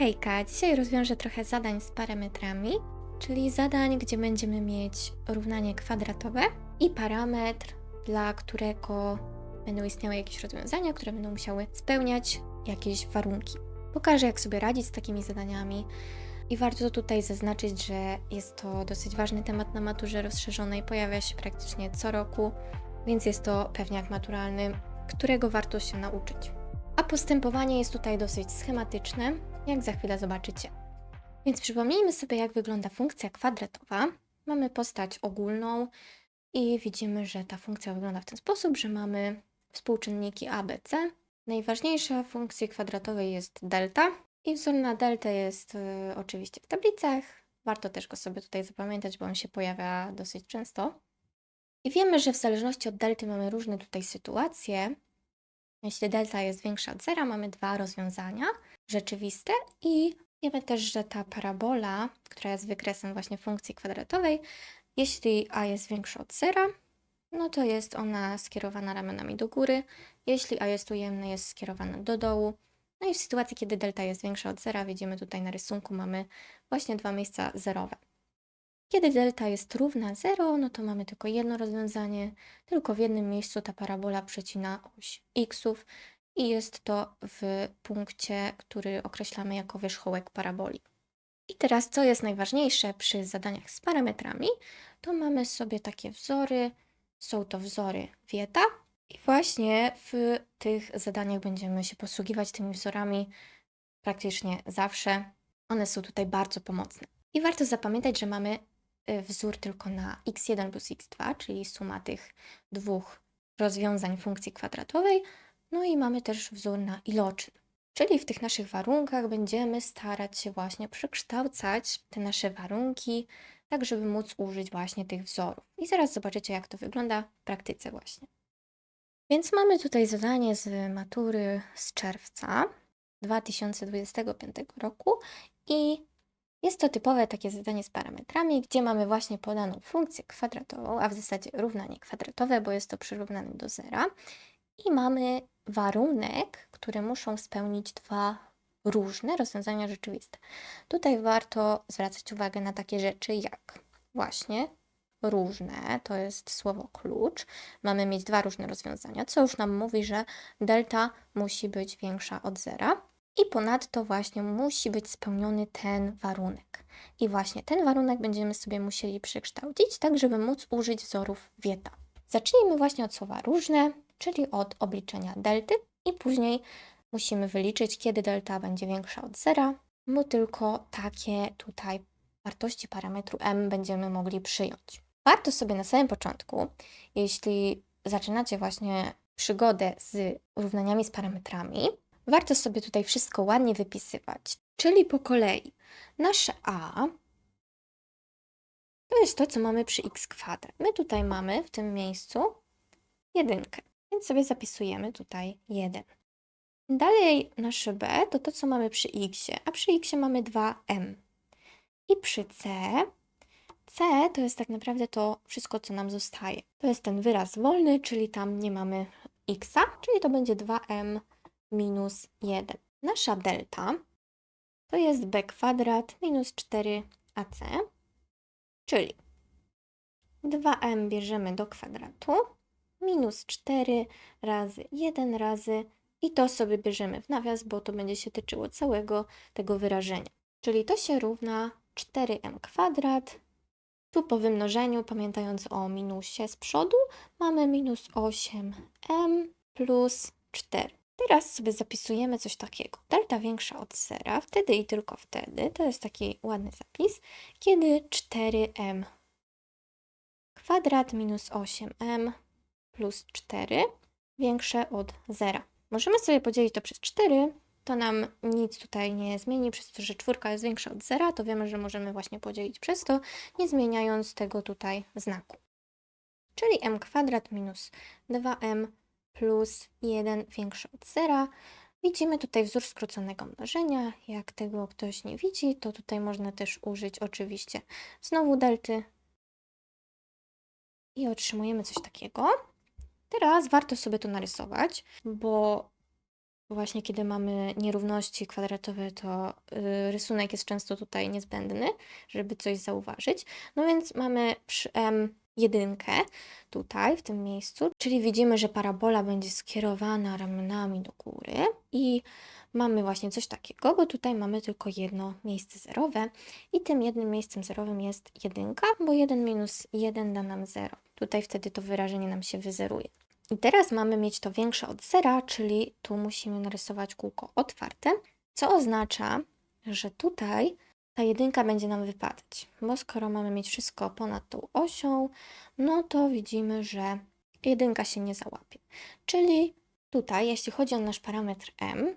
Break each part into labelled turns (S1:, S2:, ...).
S1: Hejka, dzisiaj rozwiążę trochę zadań z parametrami, czyli zadań, gdzie będziemy mieć równanie kwadratowe i parametr, dla którego będą istniały jakieś rozwiązania, które będą musiały spełniać jakieś warunki. Pokażę, jak sobie radzić z takimi zadaniami. I warto tutaj zaznaczyć, że jest to dosyć ważny temat na maturze rozszerzonej, pojawia się praktycznie co roku, więc jest to pewniak maturalny, którego warto się nauczyć. A postępowanie jest tutaj dosyć schematyczne, jak za chwilę zobaczycie. Więc przypomnijmy sobie, jak wygląda funkcja kwadratowa. Mamy postać ogólną i widzimy, że ta funkcja wygląda w ten sposób, że mamy współczynniki a, b, c. Najważniejsza funkcji kwadratowej jest delta i wzór na deltę jest y, oczywiście w tablicach. Warto też go sobie tutaj zapamiętać, bo on się pojawia dosyć często. I wiemy, że w zależności od delty mamy różne tutaj sytuacje. Jeśli delta jest większa od zera, mamy dwa rozwiązania rzeczywiste i wiemy też, że ta parabola, która jest wykresem właśnie funkcji kwadratowej, jeśli a jest większa od zera, no to jest ona skierowana ramionami do góry. Jeśli a jest ujemne, jest skierowana do dołu. No i w sytuacji, kiedy delta jest większa od zera, widzimy tutaj na rysunku, mamy właśnie dwa miejsca zerowe. Kiedy delta jest równa 0, no to mamy tylko jedno rozwiązanie, tylko w jednym miejscu ta parabola przecina oś xów i jest to w punkcie, który określamy jako wierzchołek paraboli. I teraz, co jest najważniejsze przy zadaniach z parametrami, to mamy sobie takie wzory, są to wzory Wieta i właśnie w tych zadaniach będziemy się posługiwać tymi wzorami praktycznie zawsze. One są tutaj bardzo pomocne. I warto zapamiętać, że mamy wzór tylko na x1 plus x2, czyli suma tych dwóch rozwiązań funkcji kwadratowej. No i mamy też wzór na iloczyn. Czyli w tych naszych warunkach będziemy starać się właśnie przekształcać te nasze warunki, tak żeby móc użyć właśnie tych wzorów. I zaraz zobaczycie, jak to wygląda w praktyce właśnie. Więc mamy tutaj zadanie z matury z czerwca 2025 roku i jest to typowe takie zadanie z parametrami, gdzie mamy właśnie podaną funkcję kwadratową, a w zasadzie równanie kwadratowe, bo jest to przyrównane do zera. I mamy warunek, który muszą spełnić dwa różne rozwiązania rzeczywiste. Tutaj warto zwracać uwagę na takie rzeczy jak właśnie różne, to jest słowo klucz. Mamy mieć dwa różne rozwiązania, co już nam mówi, że delta musi być większa od zera. I ponadto właśnie musi być spełniony ten warunek. I właśnie ten warunek będziemy sobie musieli przekształcić, tak żeby móc użyć wzorów Wieta. Zacznijmy właśnie od słowa różne, czyli od obliczenia delty i później musimy wyliczyć, kiedy delta będzie większa od zera, bo tylko takie tutaj wartości parametru m będziemy mogli przyjąć. Warto sobie na samym początku, jeśli zaczynacie właśnie przygodę z równaniami z parametrami, warto sobie tutaj wszystko ładnie wypisywać. Czyli po kolei nasze a to jest to, co mamy przy x kwadrat. My tutaj mamy w tym miejscu jedynkę, więc sobie zapisujemy tutaj 1. Dalej nasze b to to, co mamy przy x, a przy x mamy 2m. I przy c C to jest tak naprawdę to wszystko, co nam zostaje. To jest ten wyraz wolny, czyli tam nie mamy x, czyli to będzie 2m minus 1. Nasza delta to jest b kwadrat minus 4ac, czyli 2m bierzemy do kwadratu, minus 4 razy 1 razy i to sobie bierzemy w nawias, bo to będzie się tyczyło całego tego wyrażenia. Czyli to się równa 4m kwadrat tu po wymnożeniu, pamiętając o minusie z przodu, mamy minus 8m plus 4. Teraz sobie zapisujemy coś takiego. Delta większa od zera, wtedy i tylko wtedy, to jest taki ładny zapis, kiedy 4m kwadrat minus 8m plus 4 większe od zera. Możemy sobie podzielić to przez 4, to nam nic tutaj nie zmieni, przez to, że czwórka jest większa od zera, to wiemy, że możemy właśnie podzielić przez to, nie zmieniając tego tutaj znaku. Czyli m kwadrat minus 2m plus 1 większe od zera. Widzimy tutaj wzór skróconego mnożenia. Jak tego ktoś nie widzi, to tutaj można też użyć oczywiście znowu delty i otrzymujemy coś takiego. Teraz warto sobie to narysować, bo właśnie kiedy mamy nierówności kwadratowe, to y, rysunek jest często tutaj niezbędny, żeby coś zauważyć. No więc mamy przy m jedynkę tutaj, w tym miejscu, czyli widzimy, że parabola będzie skierowana ramionami do góry i mamy właśnie coś takiego, bo tutaj mamy tylko jedno miejsce zerowe i tym jednym miejscem zerowym jest jedynka, bo 1 minus 1 da nam 0. Tutaj wtedy to wyrażenie nam się wyzeruje. I teraz mamy mieć to większe od zera, czyli tu musimy narysować kółko otwarte, co oznacza, że tutaj ta jedynka będzie nam wypadać, bo skoro mamy mieć wszystko ponad tą osią, no to widzimy, że jedynka się nie załapie. Czyli tutaj, jeśli chodzi o nasz parametr m,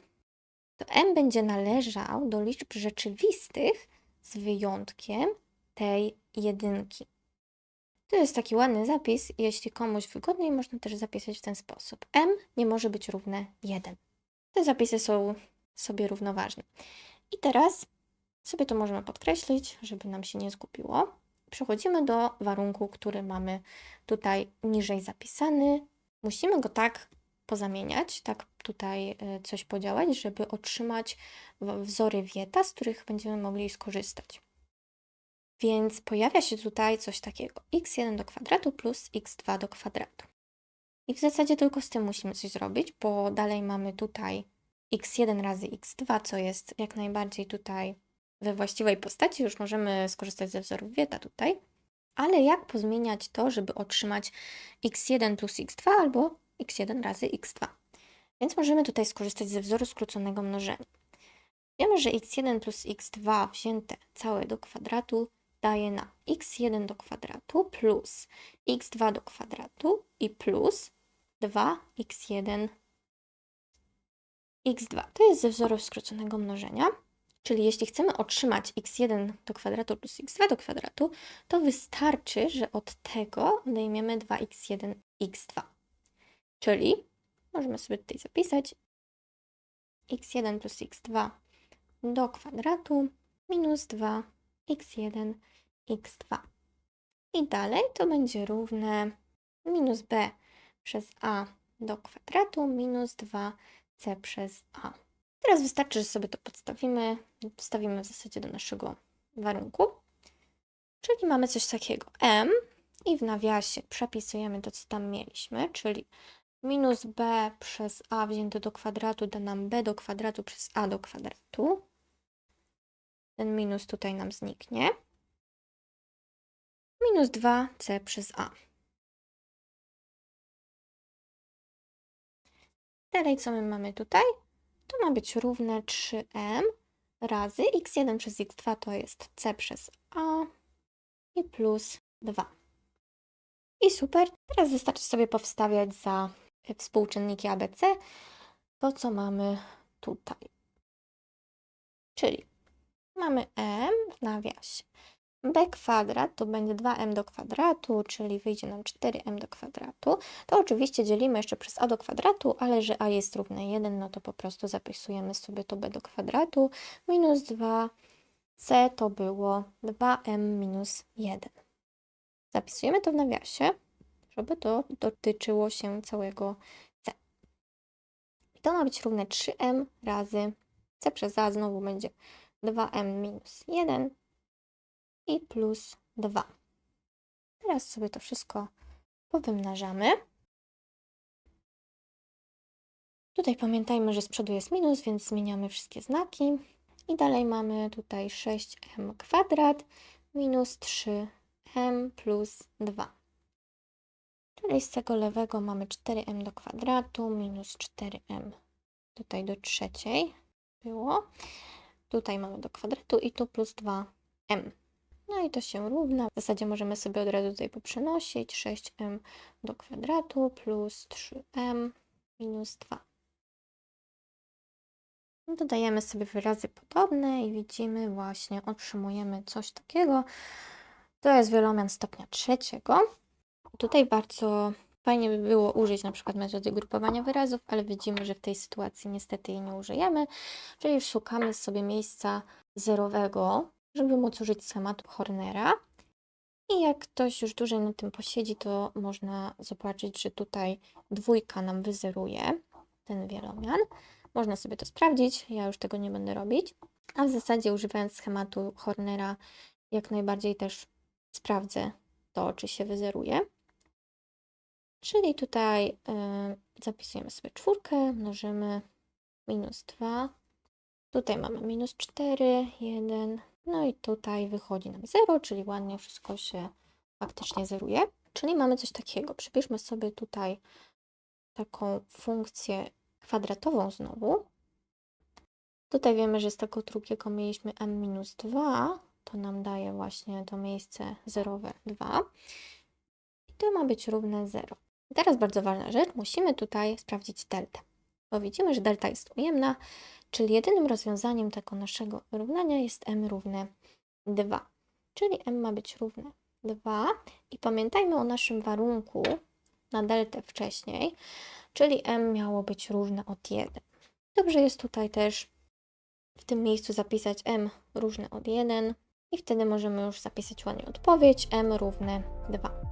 S1: to m będzie należał do liczb rzeczywistych z wyjątkiem tej jedynki. To jest taki ładny zapis, jeśli komuś wygodniej, można też zapisać w ten sposób. m nie może być równe 1. Te zapisy są sobie równoważne. I teraz sobie to możemy podkreślić, żeby nam się nie zgubiło. Przechodzimy do warunku, który mamy tutaj niżej zapisany. Musimy go tak pozamieniać, tak tutaj y, coś podziałać, żeby otrzymać wzory wieta, z których będziemy mogli skorzystać. Więc pojawia się tutaj coś takiego x1 do kwadratu plus x2 do kwadratu. I w zasadzie tylko z tym musimy coś zrobić, bo dalej mamy tutaj x1 razy x2, co jest jak najbardziej tutaj we właściwej postaci. Już możemy skorzystać ze wzorów Wieta tutaj. Ale jak pozmieniać to, żeby otrzymać x1 plus x2 albo x1 razy x2? Więc możemy tutaj skorzystać ze wzoru skróconego mnożenia. Wiemy, że x1 plus x2 wzięte całe do kwadratu daje nam x1 do kwadratu plus x2 do kwadratu i plus 2x1 x2. To jest ze wzoru skróconego mnożenia. Czyli jeśli chcemy otrzymać x1 do kwadratu plus x2 do kwadratu, to wystarczy, że od tego odejmiemy 2x1 x2. Czyli możemy sobie tutaj zapisać x1 plus x2 do kwadratu minus 2x1 x2. I dalej to będzie równe minus b przez a do kwadratu minus 2c przez a. Teraz wystarczy, że sobie to podstawimy, wstawimy w zasadzie do naszego warunku. Czyli mamy coś takiego m i w nawiasie przepisujemy to, co tam mieliśmy, czyli minus b przez a wzięte do kwadratu da nam b do kwadratu przez a do kwadratu. Ten minus tutaj nam zniknie. Minus 2c przez a. Dalej, co my mamy tutaj? To ma być równe 3m razy x1 przez x2 to jest c przez a i plus 2. I super. Teraz wystarczy sobie powstawiać za współczynniki ABC to, co mamy tutaj. Czyli mamy m w nawiasie. B kwadrat to będzie 2m do kwadratu, czyli wyjdzie nam 4m do kwadratu. To oczywiście dzielimy jeszcze przez a do kwadratu, ale że a jest równe 1, no to po prostu zapisujemy sobie to b do kwadratu. Minus 2c to było 2m minus 1. Zapisujemy to w nawiasie, żeby to dotyczyło się całego c. I to ma być równe 3m razy c przez a znowu będzie 2m minus 1 i plus 2. Teraz sobie to wszystko powymnażamy. Tutaj pamiętajmy, że z przodu jest minus, więc zmieniamy wszystkie znaki. I dalej mamy tutaj 6m kwadrat minus 3m plus 2. Czyli z tego lewego mamy 4m do kwadratu minus 4m tutaj do trzeciej było. Tutaj mamy do kwadratu i tu plus 2m. No i to się równa. W zasadzie możemy sobie od razu tutaj poprzenosić. 6m do kwadratu plus 3m minus 2. Dodajemy sobie wyrazy podobne i widzimy właśnie, otrzymujemy coś takiego. To jest wielomian stopnia trzeciego. Tutaj bardzo fajnie by było użyć na przykład metody grupowania wyrazów, ale widzimy, że w tej sytuacji niestety jej nie użyjemy, czyli szukamy sobie miejsca zerowego, żeby móc użyć schematu Hornera. I jak ktoś już dłużej na tym posiedzi, to można zobaczyć, że tutaj dwójka nam wyzeruje ten wielomian. można sobie to sprawdzić, ja już tego nie będę robić. A w zasadzie używając schematu Hornera jak najbardziej też sprawdzę to, czy się wyzeruje. Czyli tutaj y, zapisujemy sobie czwórkę, mnożymy minus 2. Tutaj mamy minus 4, 1. No i tutaj wychodzi nam 0, czyli ładnie wszystko się faktycznie zeruje. Czyli mamy coś takiego. Przypiszmy sobie tutaj taką funkcję kwadratową znowu. Tutaj wiemy, że z tego drugiego mieliśmy m-2, to nam daje właśnie to miejsce zerowe 2. I to ma być równe 0. I teraz bardzo ważna rzecz, musimy tutaj sprawdzić deltę. Bo widzimy, że delta jest ujemna, czyli jedynym rozwiązaniem tego naszego równania jest m równe 2. Czyli m ma być równe 2. I pamiętajmy o naszym warunku na deltę wcześniej, czyli m miało być różne od 1. Dobrze jest tutaj też w tym miejscu zapisać m równe od 1 i wtedy możemy już zapisać ładnie odpowiedź m równe 2.